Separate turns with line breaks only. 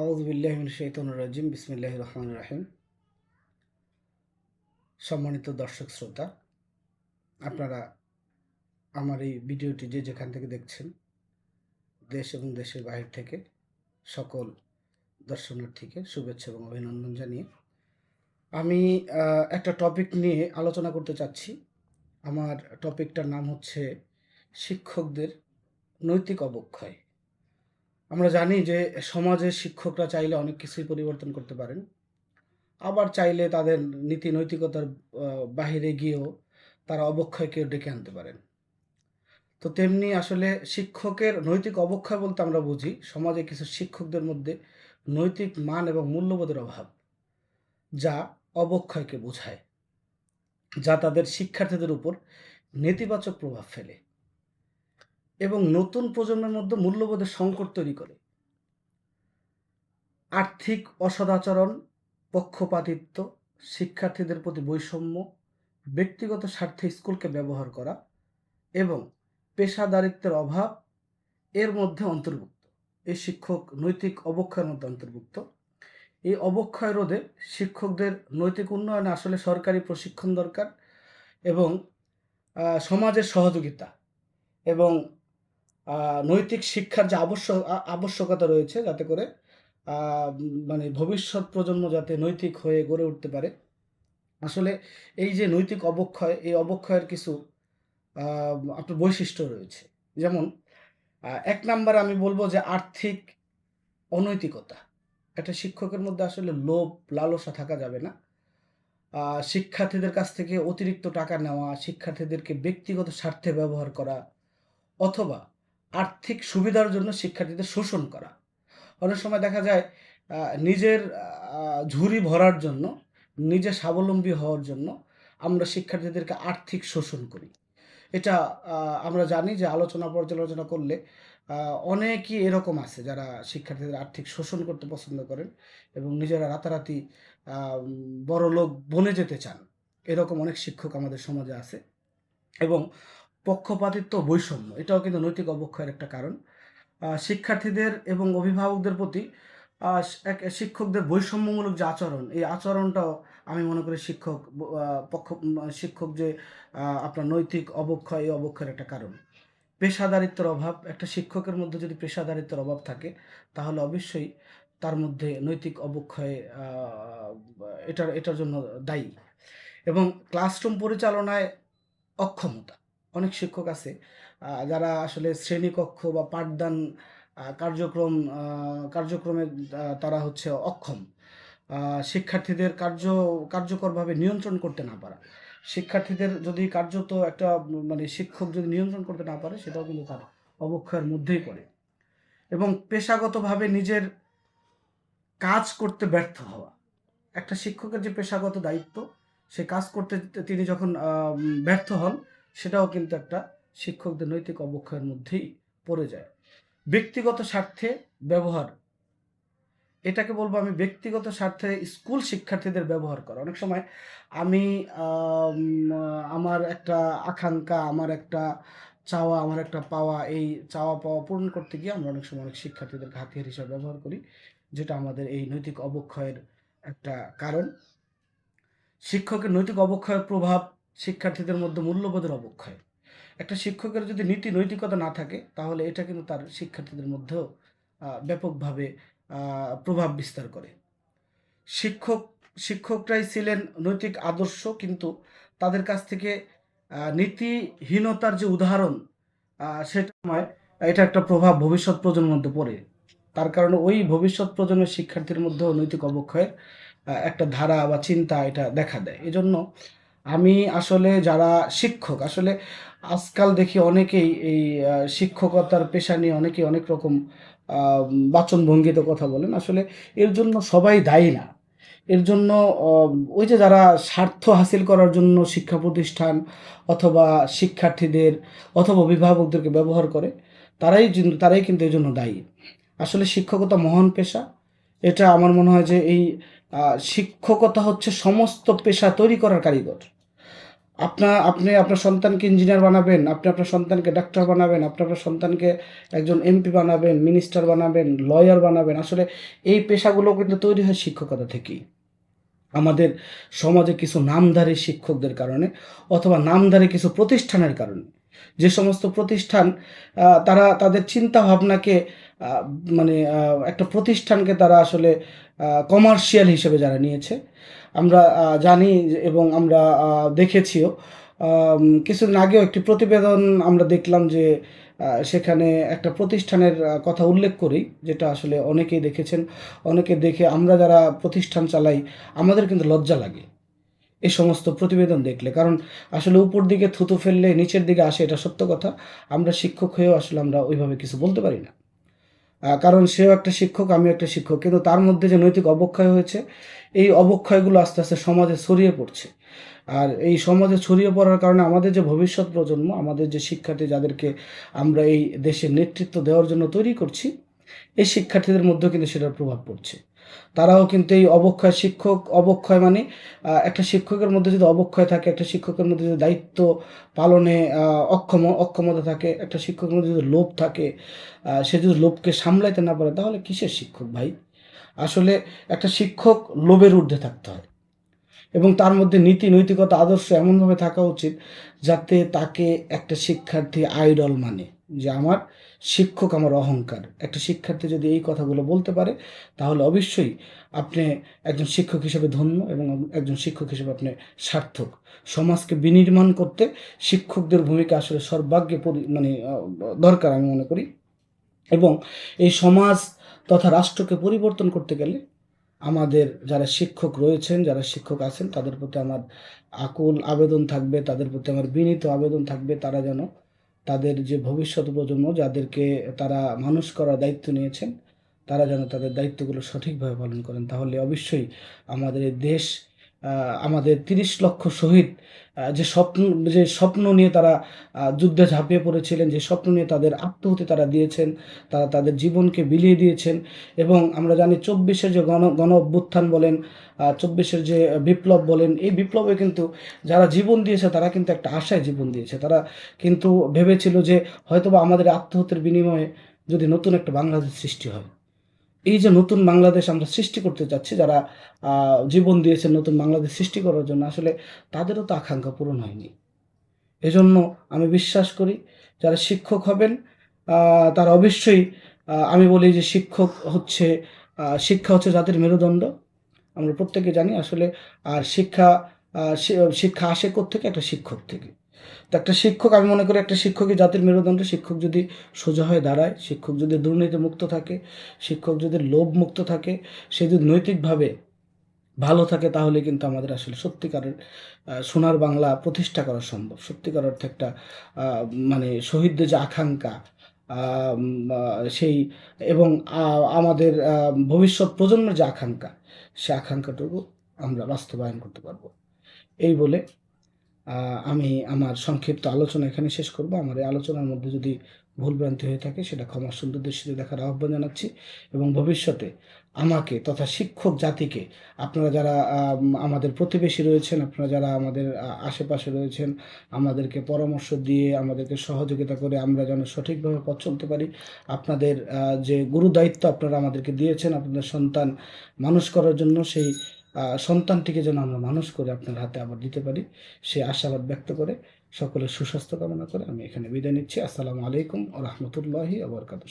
আউজবিল্লাহমিন শৈতন রাজিম বিসমিল্লাহ রহমান রাহিম। সম্মানিত দর্শক শ্রোতা, আপনারা আমার এই ভিডিওটি যে যেখান থেকে দেখছেন, দেশ এবং দেশের বাইরে থেকে সকল দর্শনার্থীকে শুভেচ্ছা এবং অভিনন্দন জানিয়ে আমি একটা টপিক নিয়ে আলোচনা করতে চাচ্ছি। আমার টপিকটার নাম হচ্ছে শিক্ষকদের নৈতিক অবক্ষয়। আমরা জানি যে সমাজের শিক্ষকরা চাইলে অনেক কিছুই পরিবর্তন করতে পারেন। আবার চাইলে তাদের নীতি নৈতিকতার বাহিরে গিয়েও তারা অবক্ষয়কে ডেকে আনতে পারেন। তো তেমনি আসলে শিক্ষকের নৈতিক অবক্ষয় বলতে আমরা বুঝি, সমাজে কিছু শিক্ষকদের মধ্যে নৈতিক মান এবং মূল্যবোধের অভাব, যা অবক্ষয়কে বোঝায়, যা তাদের শিক্ষার্থীদের উপর নেতিবাচক প্রভাব ফেলে। এবং নতুন প্রজন্মের মধ্যে মূল্যবোধের সংকট তৈরি করে। আর্থিক অসদাচরণ, পক্ষপাতিত্ব, শিক্ষার্থীদের প্রতি বৈষম্য, ব্যক্তিগত স্বার্থে স্কুলকে ব্যবহার করা এবং পেশাদারিত্বের অভাব এর মধ্যে অন্তর্ভুক্ত। এই শিক্ষক নৈতিক অবক্ষয়ের মধ্যে অন্তর্ভুক্ত। এই অবক্ষয় রোধে শিক্ষকদের নৈতিক উন্নয়নে আসলে সরকারি প্রশিক্ষণ দরকার এবং সমাজের সহযোগিতা এবং নৈতিক শিক্ষার যে আবশ্যক আবশ্যকতা রয়েছে যাতে করে মানে ভবিষ্যৎ প্রজন্ম যাতে নৈতিক হয়ে গড়ে উঠতে পারে। আসলে এই যে নৈতিক অবক্ষয়, এই অবক্ষয়ের কিছু আপনার বৈশিষ্ট্য রয়েছে। যেমন এক নাম্বার আমি বলব যে আর্থিক অনৈতিকতা। একটা শিক্ষকের মধ্যে আসলে লোভ, লালসা থাকা যাবে না। শিক্ষার্থীদের কাছ থেকে অতিরিক্ত টাকা নেওয়া, শিক্ষার্থীদেরকে ব্যক্তিগত স্বার্থে ব্যবহার করা, অথবা আর্থিক সুবিধার জন্য শিক্ষার্থীদের শোষণ করা। অনেক সময় দেখা যায় নিজের ঝুড়ি ভরার জন্য, নিজে স্বাবলম্বী হওয়ার জন্য আমরা শিক্ষার্থীদেরকে আর্থিক শোষণ করি। এটা আমরা জানি যে আলোচনা পর্যালোচনা করলে অনেকই এরকম আছে যারা শিক্ষার্থীদের আর্থিক শোষণ করতে পছন্দ করেন এবং নিজেরা রাতারাতি বড় লোক বনে যেতে চান। এরকম অনেক শিক্ষক আমাদের সমাজে আছে এবং পক্ষপাতিত্ব বৈষম্য, এটাও কিন্তু নৈতিক অবক্ষয়ের একটা কারণ। শিক্ষার্থীদের এবং অভিভাবকদের প্রতি এক, শিক্ষকদের বৈষম্যমূলক যে আচরণ, এই আচরণটাও আমি মনে করি শিক্ষক পক্ষ শিক্ষক যে আপনার নৈতিক অবক্ষয়, এই অবক্ষয়ের একটা কারণ। পেশাদারিত্বের অভাব, একটা শিক্ষকের মধ্যে যদি পেশাদারিত্বের অভাব থাকে, তাহলে অবশ্যই তার মধ্যে নৈতিক অবক্ষয় এটার এটার জন্য দায়ী। এবং ক্লাসরুম পরিচালনায় অক্ষমতা অনেক শিক্ষক আছে যারা আসলে শ্রেণীকক্ষ বা পাঠদান কার্যক্রম কার্যক্রমে তারা হচ্ছে অক্ষম। শিক্ষার্থীদের কার্য, কার্যকরভাবে নিয়ন্ত্রণ করতে না পারা। শিক্ষার্থীদের যদি কার্যত একটা মানে শিক্ষক যদি নিয়ন্ত্রণ করতে না পারে, সেটাও কিন্তু তার অবক্ষয়ের মধ্যেই পড়ে। এবং পেশাগতভাবে নিজের কাজ করতে ব্যর্থ হওয়া। একটা শিক্ষকের যে পেশাগত দায়িত্ব, সে কাজ করতে, তিনি যখন ব্যর্থ হন সেটাও কিন্তু একটা শিক্ষকদের নৈতিক অবক্ষয়ের মধ্যেই পড়ে যায়। ব্যক্তিগত স্বার্থে ব্যবহার, এটাকে বলব আমি ব্যক্তিগত স্বার্থে স্কুল শিক্ষার্থীদের ব্যবহার করা। অনেক সময় আমি আমার একটা আকাঙ্ক্ষা, আমার একটা চাওয়া, আমার একটা পাওয়া, এই চাওয়া পাওয়া পূরণ করতে গিয়ে আমরা অনেক সময় অনেক শিক্ষার্থীদের হাতিয়ার হিসাবে ব্যবহার করি, যেটা আমাদের এই নৈতিক অবক্ষয়ের একটা কারণ। শিক্ষকের নৈতিক অবক্ষয়ের প্রভাব শিক্ষার্থীদের মধ্যে মূল্যবোধের অবক্ষয়। একটা শিক্ষকের যদি নীতি নৈতিকতা না থাকে, তাহলে এটা কিন্তু তার শিক্ষার্থীদের মধ্যেও ব্যাপকভাবে প্রভাব বিস্তার করে। শিক্ষক, শিক্ষকরাই ছিলেন নৈতিক আদর্শ, কিন্তু তাদের কাছ থেকে নীতিহীনতার যে উদাহরণ সেটা এটা একটা প্রভাব ভবিষ্যৎ প্রজন্মের মধ্যে পড়ে। তার কারণে ওই ভবিষ্যৎ প্রজন্মের শিক্ষার্থীর মধ্যেও নৈতিক অবক্ষয়ের একটা ধারা বা চিন্তা এটা দেখা দেয়। এজন্য আমি আসলে যারা শিক্ষক, আসলে আজকাল দেখি অনেকেই এই শিক্ষকতার পেশা নিয়ে অনেকেই অনেক রকম বাচন ভঙ্গিতে কথা বলেন। আসলে এর জন্য সবাই দায়ী না। এর জন্য ওই যে যারা স্বার্থ হাসিল করার জন্য শিক্ষা প্রতিষ্ঠান অথবা শিক্ষার্থীদের অথবা অভিভাবকদেরকে ব্যবহার করে, তারাই কিন্তু তারাই কিন্তু এই জন্য দায়ী। আসলে শিক্ষকতা মহান পেশা। এটা আমার মনে হয় যে এই শিক্ষকতা হচ্ছে সমস্ত পেশা তৈরি করার কারিগর। আপনার আপনি আপনার সন্তানকে ইঞ্জিনিয়ার বানাবেন, আপনি আপনার সন্তানকে ডাক্তার বানাবেন, আপনি আপনার সন্তানকে একজন এমপি বানাবেন মিনিস্টার বানাবেন লয়ার বানাবেন। আসলে এই পেশাগুলো কিন্তু তৈরি হয় শিক্ষকতা থেকেই। আমাদের সমাজে কিছু নামধারী শিক্ষকদের কারণে অথবা নামধারী কিছু প্রতিষ্ঠানের কারণে। যে সমস্ত প্রতিষ্ঠান তারা তাদের চিন্তা ভাবনাকে মানে একটা প্রতিষ্ঠানকে তারা আসলে কমার্শিয়াল হিসেবে যারা নিয়েছে আমরা জানি এবং আমরা দেখেছিও। কিছুদিন আগেও একটি প্রতিবেদন আমরা দেখলাম যে সেখানে একটা প্রতিষ্ঠানের কথা উল্লেখ করি, যেটা আসলে অনেকেই দেখেছেন। অনেকে দেখে আমরা যারা প্রতিষ্ঠান চালাই, আমাদের কিন্তু লজ্জা লাগে। এই সমস্ত প্রতিবেদন দেখলে। কারণ আসলে উপর দিকে থুতু ফেললে নিচের দিকে আসে, এটা সত্য কথা। আমরা শিক্ষক হয়েও আসলে আমরা ওইভাবে কিছু বলতে পারি না। কারণ সেও একটা শিক্ষক, আমিও একটা শিক্ষক। কিন্তু তার মধ্যে যে নৈতিক অবক্ষয় হয়েছে, এই অবক্ষয়গুলো আস্তে আস্তে সমাজে ছড়িয়ে পড়ছে। আর এই সমাজে ছড়িয়ে পড়ার কারণে আমাদের যে ভবিষ্যৎ প্রজন্ম, আমাদের যে শিক্ষার্থী যাদেরকে আমরা এই দেশের নেতৃত্ব দেওয়ার জন্য তৈরি করছি, এই শিক্ষার্থীদের মধ্যেও কিন্তু সেটার প্রভাব পড়ছে। তারাও কিন্তু এই অবক্ষয় শিক্ষক, অবক্ষয় মানে একটা শিক্ষকের মধ্যে যদি অবক্ষয় থাকে, একটা শিক্ষকের মধ্যে যদি দায়িত্ব পালনে অক্ষম, অক্ষমতা থাকে, একটা শিক্ষকের মধ্যে যদি লোভ থাকে সে যদি লোভকে সামলাইতে না পারে, তাহলে কিসের শিক্ষক ভাই? আসলে একটা শিক্ষক লোভের ঊর্ধ্বে থাকতে হয়। এবং তার মধ্যে নীতি, নৈতিকতা, আদর্শ এমনভাবে থাকা উচিত যাতে তাকে একটা শিক্ষার্থী আইডল মানে। যে আমার শিক্ষক আমার অহংকার। একটা শিক্ষার্থী যদি এই কথাগুলো বলতে পারে, তাহলে অবশ্যই আপনি একজন শিক্ষক হিসেবে ধন্য এবং একজন শিক্ষক হিসেবে আপনি সার্থক। সমাজকে বিনির্মাণ করতে শিক্ষকদের ভূমিকা আসলে সর্বাগ্যে মানে দরকার আমি মনে করি। এবং এই সমাজ তথা রাষ্ট্রকে পরিবর্তন করতে গেলে আমাদের যারা শিক্ষক রয়েছেন, যারা শিক্ষক আছেন, তাদের প্রতি আমার আকুল আবেদন থাকবে, তাদের প্রতি আমার বিনীত আবেদন থাকবে, তারা যেন তাদের যে ভবিষ্যৎ প্রজন্ম, যাদেরকে তারা মানুষ করার দায়িত্ব নিয়েছেন, তারা যেন তাদের দায়িত্বগুলো সঠিকভাবে পালন করেন। তাহলে অবশ্যই আমাদের দেশ আমাদের তিরিশ লক্ষ শহীদ যে স্বপ্ন যে স্বপ্ন নিয়ে তারা যুদ্ধে ঝাঁপিয়ে পড়েছিলেন, যে স্বপ্ন নিয়ে তাদের আত্মহতি তারা দিয়েছেন, তারা তাদের জীবনকে বিলিয়ে দিয়েছেন এবং আমরা জানি চব্বিশের যে গণ গণ অভ্যুত্থান বলেন চব্বিশের যে বিপ্লব বলেন, এই বিপ্লবে কিন্তু যারা জীবন দিয়েছে তারা কিন্তু একটা আশায় জীবন দিয়েছে। তারা কিন্তু ভেবেছিল যে হয়তোবা আমাদের আত্মহত্যের বিনিময়ে যদি নতুন একটা বাংলাদেশ সৃষ্টি হয়। এই যে নতুন বাংলাদেশ আমরা সৃষ্টি করতে চাচ্ছি, যারা জীবন দিয়েছে নতুন বাংলাদেশ সৃষ্টি করার জন্য, আসলে তাদেরও তো আকাঙ্ক্ষা পূরণ হয়নি। এজন্য আমি বিশ্বাস করি, যারা শিক্ষক হবেন তারা অবশ্যই আমি বলি যে শিক্ষক হচ্ছে শিক্ষা হচ্ছে জাতির মেরুদণ্ড। আমরা প্রত্যেকে জানি আসলে, আর শিক্ষা শিক্ষা আসে থেকে একটা শিক্ষক থেকে। তো একটা শিক্ষক, আমি মনে করি একটা শিক্ষকই জাতির মেরুদণ্ড। শিক্ষক যদি সোজা হয়ে দাঁড়ায়, শিক্ষক যদি দুর্নীতি মুক্ত থাকে, শিক্ষক যদি লোভ মুক্ত থাকে, সে যদি নৈতিকভাবে ভালো থাকে, তাহলে কিন্তু আমাদের আসলে সত্যিকারের সোনার বাংলা প্রতিষ্ঠা করা সম্ভব। সত্যিকার অর্থে একটা মানে শহীদদের যে আকাঙ্ক্ষা সেই এবং আমাদের ভবিষ্যৎ প্রজন্মের যে আকাঙ্ক্ষা, সে আকাঙ্ক্ষাটুকু আমরা বাস্তবায়ন করতে পারব। এই বলে আমি আমার সংক্ষিপ্ত আলোচনা এখানে শেষ করব। আমার এই আলোচনার মধ্যে যদি ভুলভ্রান্তি হয়ে থাকে, সেটা ক্ষমা সুন্দর দৃষ্টিতে দেখার আহ্বান জানাচ্ছি এবং ভবিষ্যতে আমাকে তথা শিক্ষক জাতিকে, আপনারা যারা আমাদের প্রতিবেশী রয়েছেন, আপনারা যারা আমাদের আশেপাশে রয়েছেন, আমাদেরকে পরামর্শ দিয়ে, আমাদেরকে সহযোগিতা করে আমরা যেন সঠিকভাবে পথ চলতে পারি, আপনাদের যে গুরু দায়িত্ব আপনারা আমাদেরকে দিয়েছেন, আপনাদের সন্তান মানুষ করার জন্য, সেই সন্তানটিকে যেন আমরা মানুষ করে আপনার হাতে আবার দিতে পারি, সে আশাবাদ ব্যক্ত করে, সকলের সুস্বাস্থ্য কামনা করে আমি এখানে বিদায় নিচ্ছি। আসসালামু আলাইকুম রহমতুল্লাহি আবরকাত